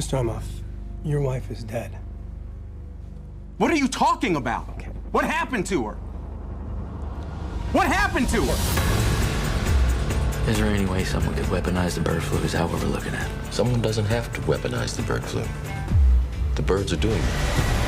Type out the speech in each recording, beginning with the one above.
Mr. Amoff, your wife is dead. What are you talking about? What happened to her? What happened to her? Is there any way someone could weaponize the bird flu? Is that what we're looking at? Someone doesn't have to weaponize the bird flu. The birds are doing it.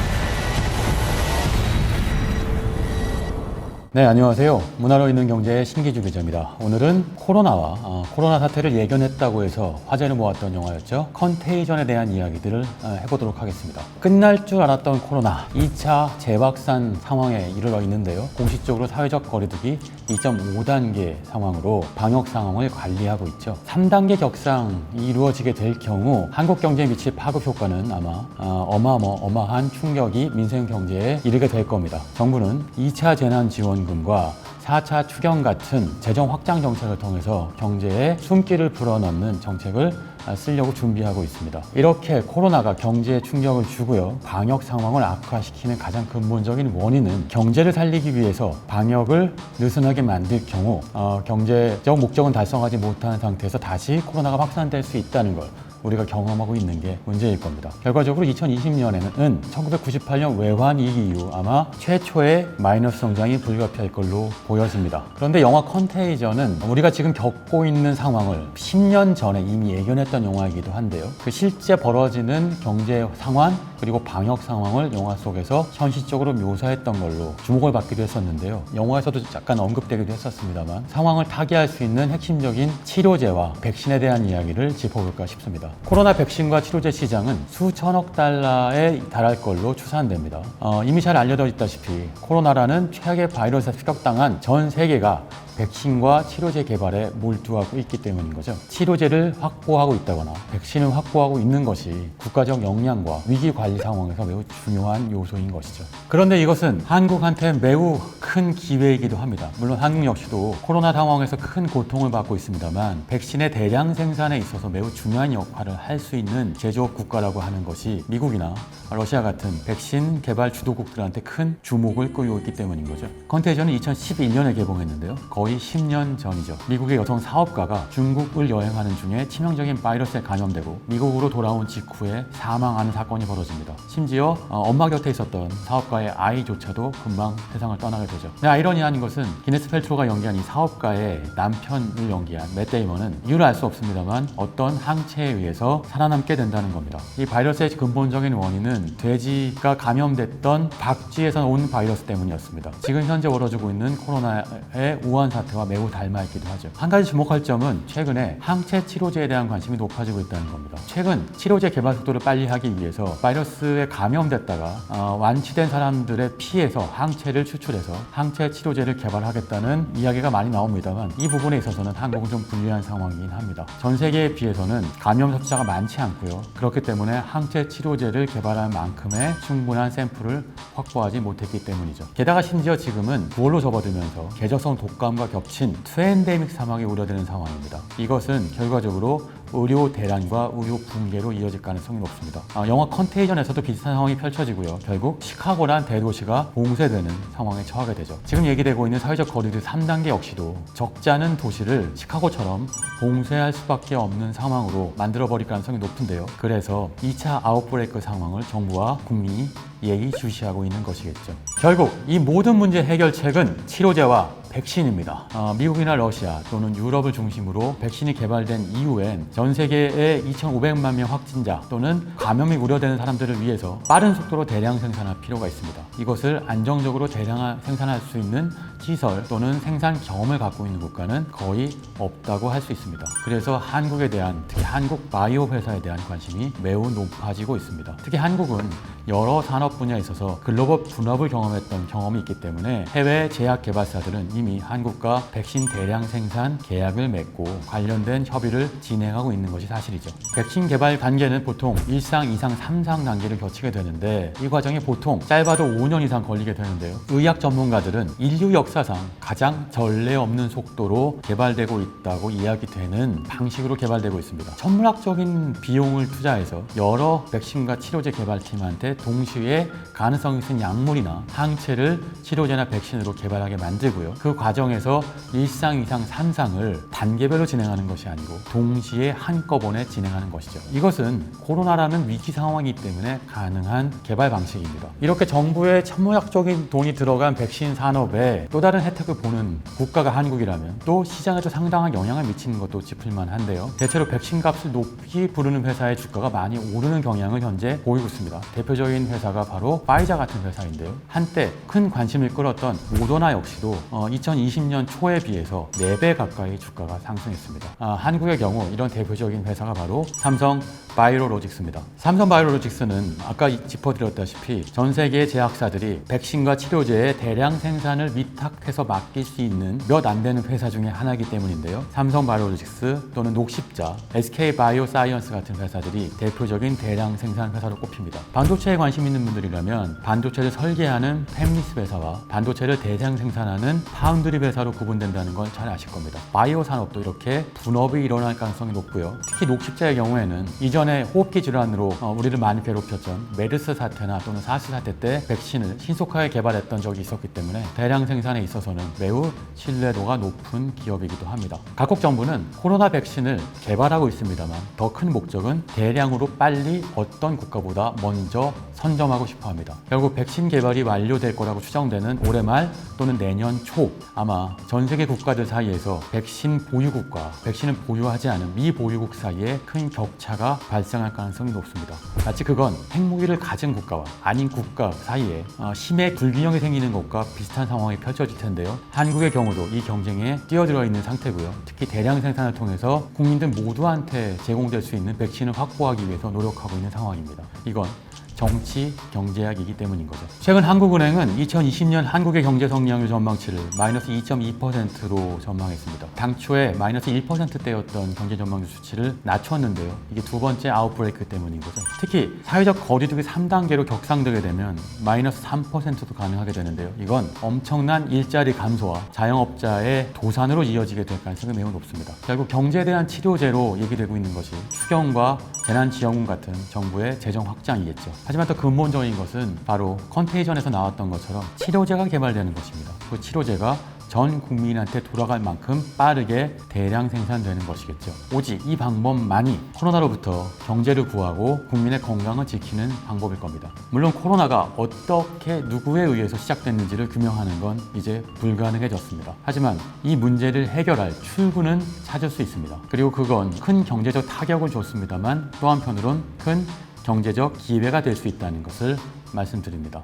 네, 안녕하세요. 문화로 있는 경제의 신기주 기자입니다. 오늘은 코로나와 어, 코로나 사태를 예견했다고 해서 화제를 모았던 영화였죠. 컨테이전에 대한 이야기들을 어, 해보도록 하겠습니다. 끝날 줄 알았던 코로나 2차 재확산 상황에 이르러 있는데요. 공식적으로 사회적 거리두기 2.5단계 상황으로 방역 상황을 관리하고 있죠. 3단계 격상이 이루어지게 될 경우 한국 경제에 미칠 파급 효과는 아마 어, 어마어마한 충격이 민생 경제에 이르게 될 겁니다. 정부는 2차 재난 지원금과 4차 추경 같은 재정 확장 정책을 통해서 경제에 숨기를 불어넣는 정책을 쓰려고 준비하고 있습니다. 이렇게 코로나가 경제에 충격을 주고요. 방역 상황을 악화시키는 가장 근본적인 원인은 경제를 살리기 위해서 방역을 느슨하게 만들 경우 어, 경제적 목적은 달성하지 못하는 상태에서 다시 코로나가 확산될 수 있다는 걸 우리가 경험하고 있는 게 문제일 겁니다. 결과적으로 2020년에는 1998년 외환 위기 이후 아마 최초의 마이너스 성장이 불가피할 걸로 보여집니다. 그런데 영화 컨테이전은 우리가 지금 겪고 있는 상황을 10년 전에 이미 예견했던 영화이기도 한데요. 그 실제 벌어지는 경제 상황 그리고 방역 상황을 영화 속에서 현실적으로 묘사했던 걸로 주목을 받기도 했었는데요. 영화에서도 잠깐 언급되기도 했었습니다만 상황을 타개할 수 있는 핵심적인 치료제와 백신에 대한 이야기를 짚어볼까 싶습니다. 코로나 백신과 치료제 시장은 수천억 달러에 달할 걸로 추산됩니다. 어, 이미 잘 알려져 있다시피 코로나라는 최악의 바이러스에 습격당한 전 세계가 백신과 치료제 개발에 몰두하고 있기 때문인 거죠. 치료제를 확보하고 있다거나 백신을 확보하고 있는 것이 국가적 역량과 위기 관리 상황에서 매우 중요한 요소인 것이죠. 그런데 이것은 한국한테 매우 큰 기회이기도 합니다. 물론 한국 역시도 코로나 상황에서 큰 고통을 받고 있습니다만 백신의 대량 생산에 있어서 매우 중요한 역할을 할 수 있는 제조업 국가라고 하는 것이 미국이나 러시아 같은 백신 개발 주도국들한테 큰 주목을 끌고 있기 때문인 거죠. 컨테이전은 2011년에 개봉했는데요. 거의 10년 전이죠. 미국의 여성 사업가가 중국을 여행하는 중에 치명적인 바이러스에 감염되고 미국으로 돌아온 직후에 사망하는 사건이 벌어집니다. 심지어 어, 엄마 곁에 있었던 사업가의 아이조차도 금방 세상을 떠나게 되죠. 아이러니한 것은 기네스 펠트로가 연기한 이 사업가의 남편을 연기한 맷 데이먼은 이유를 알 수 없습니다만 어떤 항체에 의해서 살아남게 된다는 겁니다. 이 바이러스의 근본적인 원인은 돼지가 감염됐던 박쥐에서 온 바이러스 때문이었습니다. 지금 현재 벌어지고 있는 코로나의 우한 사태와 매우 닮아 있기도 하죠. 한 가지 주목할 점은 최근에 항체 치료제에 대한 관심이 높아지고 있다는 겁니다. 최근 치료제 개발 속도를 빨리 하기 위해서 바이러스에 감염됐다가 어, 완치된 사람들의 피에서 항체를 추출해서 항체 치료제를 개발하겠다는 이야기가 많이 나옵니다만 이 부분에 있어서는 한국은 좀 불리한 상황이긴 합니다. 전 세계에 비해서는 감염 섭자가 많지 않고요. 그렇기 때문에 항체 치료제를 개발할 만큼의 충분한 샘플을 확보하지 못했기 때문이죠. 게다가 심지어 지금은 9월로 접어들면서 계절성 독감과 겹친 트엔데믹 사망이 우려되는 상황입니다. 이것은 결과적으로 의료 대란과 의료 붕괴로 이어질 가능성이 높습니다. 아, 영화 컨테이전에서도 비슷한 상황이 펼쳐지고요. 결국 시카고란 대도시가 봉쇄되는 상황에 처하게 되죠. 지금 얘기되고 있는 사회적 거리두기 3단계 역시도 적지 않은 도시를 시카고처럼 봉쇄할 수밖에 없는 상황으로 만들어버릴 가능성이 높은데요. 그래서 2차 아웃브레이크 상황을 정부와 국민이 예의주시하고 있는 것이겠죠. 결국 이 모든 문제 해결책은 치료제와 백신입니다. 어, 미국이나 러시아 또는 유럽을 중심으로 백신이 개발된 이후엔 전 세계의 2,500만 명 확진자 또는 감염이 우려되는 사람들을 위해서 빠른 속도로 대량 생산할 필요가 있습니다. 이것을 안정적으로 대량 생산할 수 있는 시설 또는 생산 경험을 갖고 있는 국가는 거의 없다고 할 수 있습니다. 그래서 한국에 대한 특히 한국 바이오 회사에 대한 관심이 매우 높아지고 있습니다. 특히 한국은 여러 산업 분야에 있어서 글로벌 분업을 경험했던 경험이 있기 때문에 해외 제약 개발사들은 이미 한국과 백신 대량 생산 계약을 맺고 관련된 협의를 진행하고 있는 것이 사실이죠. 백신 개발 단계는 보통 1상, 2상, 3상 단계를 거치게 되는데 이 과정이 보통 짧아도 5년 이상 걸리게 되는데요. 의학 전문가들은 인류 역사상 가장 전례 없는 속도로 개발되고 있다고 이야기되는 방식으로 개발되고 있습니다. 천문학적인 비용을 투자해서 여러 백신과 치료제 개발팀한테 동시에 가능성 있는 약물이나 항체를 치료제나 백신으로 개발하게 만들고요. 그 과정에서 1상, 2상, 3상을 단계별로 진행하는 것이 아니고 동시에 한꺼번에 진행하는 것이죠. 이것은 코로나라는 위기 상황이기 때문에 가능한 개발 방식입니다. 이렇게 정부의 천문학적인 돈이 들어간 백신 산업에 또 다른 혜택을 보는 국가가 한국이라면 또 시장에도 상당한 영향을 미치는 것도 짚을만 한데요. 대체로 백신 값을 높이 부르는 회사의 주가가 많이 오르는 경향을 현재 보이고 있습니다. 대표적인 회사가 바로 파이자 같은 회사인데요. 한때 큰 관심을 끌었던 모더나 역시도 어, 2020년 초에 비해서 4배 가까이 주가가 상승했습니다. 아, 한국의 경우 이런 대 표적인 회사가 바로 삼성 바이오로직스입니다. 삼성 바이오로직스는 아까 짚어드렸다시피 전 세계 제약사들이 백신과 치료제의 대량 생산을 위탁해서 맡길 수 있는 몇 안 되는 회사 중에 하나이기 때문인데요. 삼성 바이오로직스 또는 녹십자, SK 바이오사이언스 같은 회사들이 대표적인 대량 생산 회사로 꼽힙니다. 반도체에 관심 있는 분들이라면 반도체를 설계하는 팹리스 회사와 반도체를 대량 생산하는 파운드리 회사로 구분된다는 건 잘 아실 겁니다. 바이오 산업도 이렇게 분업이 일어날 가능성이 높고 요. 특히 녹십자의 경우에는 이전에 호흡기 질환으로 어, 우리를 많이 괴롭혔던 메르스 사태나 또는 사스 사태 때 백신을 신속하게 개발했던 적이 있었기 때문에 대량 생산에 있어서는 매우 신뢰도가 높은 기업이기도 합니다. 각국 정부는 코로나 백신을 개발하고 있습니다만 더 큰 목적은 대량으로 빨리 어떤 국가보다 먼저 선점하고 싶어 합니다. 결국 백신 개발이 완료될 거라고 추정되는 올해 말 또는 내년 초 아마 전 세계 국가들 사이에서 백신 보유국과 백신을 보유하지 않은 미보 유국 사이에 큰 격차가 발생할 가능성이 높습니다. 마치 그건 핵무기를 가진 국가와 아닌 국가 사이에 어, 심해 불균형이 생기는 것과 비슷한 상황이 펼쳐질 텐데요. 한국의 경우도 이 경쟁에 뛰어들어 있는 상태고요. 특히 대량 생산을 통해서 국민들 모두한테 제공될 수 있는 백신을 확보하기 위해서 노력하고 있는 상황입니다. 이건 정치 경제학이기 때문인 거죠. 최근 한국은행은 2020년 한국의 경제 성장률 전망치를 마이너스 2.2%로 전망했습니다. 당초에 마이너스 1%대였던 경제 전망률 수치를 낮췄는데요. 이게 두 번째 아웃브레이크 때문인 거죠. 특히 사회적 거리두기 3단계로 격상되게 되면 마이너스 3%도 가능하게 되는데요. 이건 엄청난 일자리 감소와 자영업자의 도산으로 이어지게 될 가능성이 매우 높습니다. 결국 경제에 대한 치료제로 얘기되고 있는 것이 추경과 재난지원금 같은 정부의 재정 확장이겠죠. 하지만 더 근본적인 것은 바로 컨테이전에서 나왔던 것처럼 치료제가 개발되는 것입니다. 그 치료제가 전 국민한테 돌아갈 만큼 빠르게 대량 생산되는 것이겠죠. 오직 이 방법만이 코로나로부터 경제를 구하고 국민의 건강을 지키는 방법일 겁니다. 물론 코로나가 어떻게 누구에 의해서 시작됐는지를 규명하는 건 이제 불가능해졌습니다. 하지만 이 문제를 해결할 출구는 찾을 수 있습니다. 그리고 그건 큰 경제적 타격을 줬습니다만 또 한편으론 큰 경제적 기회가 될 수 있다는 것을 말씀드립니다.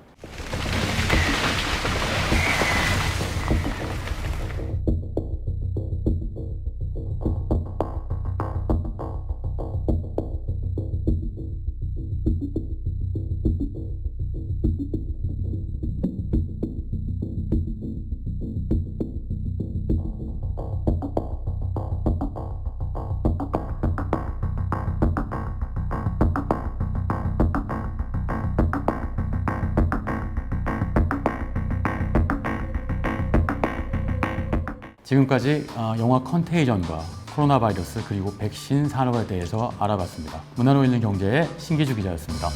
지금까지 어, 영화 컨테이전과 코로나 바이러스 그리고 백신 산업에 대해서 알아봤습니다. 문화로 있는 경제의 신기주 기자였습니다.